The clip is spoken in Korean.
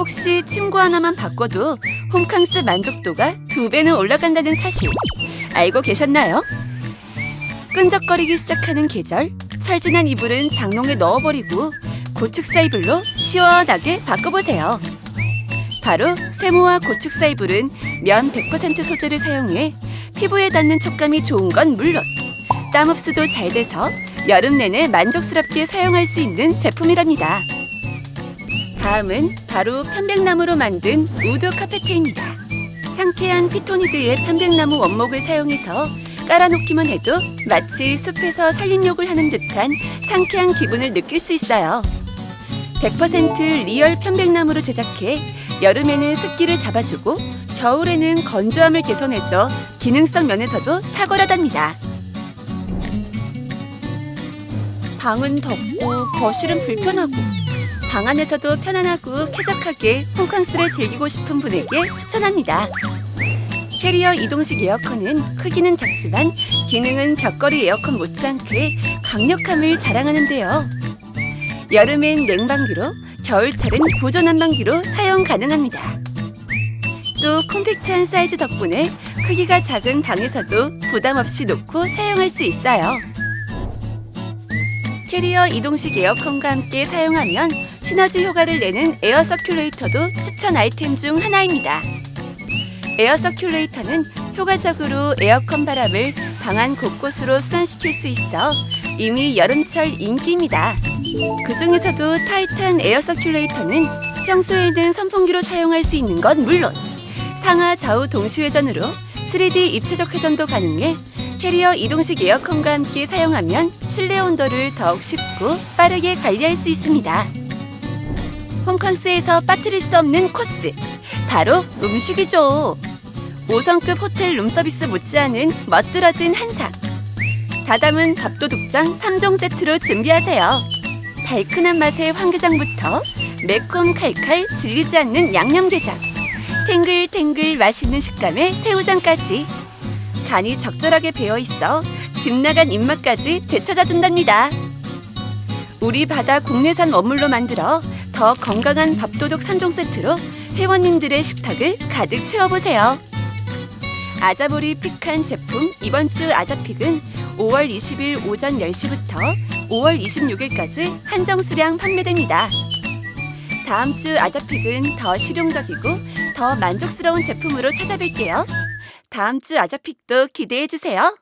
혹시 침구 하나만 바꿔도 홈캉스 만족도가 두 배는 올라간다는 사실 알고 계셨나요? 끈적거리기 시작하는 계절, 철진한 이불은 장롱에 넣어버리고 고축사 이불로 시원하게 바꿔보세요. 바로 세모와 고축사 이불은 면 100% 소재를 사용해 피부에 닿는 촉감이 좋은 건 물론 땀 흡수도 잘 돼서 여름 내내 만족스럽게 사용할 수 있는 제품이랍니다. 다음은 바로 편백나무로 만든 우드 카페트입니다. 상쾌한 피토니드의 편백나무 원목을 사용해서 깔아놓기만 해도 마치 숲에서 산림욕을 하는 듯한 상쾌한 기분을 느낄 수 있어요. 100% 리얼 편백나무로 제작해 여름에는 습기를 잡아주고 겨울에는 건조함을 개선해줘 기능성 면에서도 탁월하답니다. 방은 덥고 거실은 불편하고 방 안에서도 편안하고 쾌적하게 홈캉스를 즐기고 싶은 분에게 추천합니다. 캐리어 이동식 에어컨은 크기는 작지만 기능은 벽걸이 에어컨 못지않게 강력함을 자랑하는데요. 여름엔 냉방기로, 겨울철은 보조 난방기로 사용 가능합니다. 또 콤팩트한 사이즈 덕분에 크기가 작은 방에서도 부담 없이 놓고 사용할 수 있어요. 캐리어 이동식 에어컨과 함께 사용하면 시너지 효과를 내는 에어 서큘레이터도 추천 아이템 중 하나입니다. 에어 서큘레이터는 효과적으로 에어컨 바람을 방안 곳곳으로 순환시킬 수 있어 이미 여름철 인기입니다. 그 중에서도 타이탄 에어 서큘레이터는 평소에는 선풍기로 사용할 수 있는 건 물론 상하 좌우 동시 회전으로 3D 입체적 회전도 가능해 캐리어 이동식 에어컨과 함께 사용하면 실내 온도를 더욱 쉽고 빠르게 관리할 수 있습니다. 홈캉스에서 빠뜨릴 수 없는 코스 바로 음식이죠. 5성급 호텔 룸서비스 못지않은 멋들어진 한상. 다담은 밥도둑장 3종 세트로 준비하세요. 달큰한 맛의 황게장부터 매콤 칼칼 질리지 않는 양념게장. 탱글탱글 맛있는 식감의 새우장까지. 간이 적절하게 배어 있어 집 나간 입맛까지 되찾아준답니다. 우리 바다 국내산 원물로 만들어 더 건강한 밥도둑 3종 세트로 회원님들의 식탁을 가득 채워보세요. 아자보리 픽한 제품 이번 주 아자픽은 5월 20일 오전 10시부터 5월 26일까지 한정 수량 판매됩니다. 다음 주 아자픽은 더 실용적이고 더 만족스러운 제품으로 찾아뵐게요. 다음 주 아자픽도 기대해 주세요.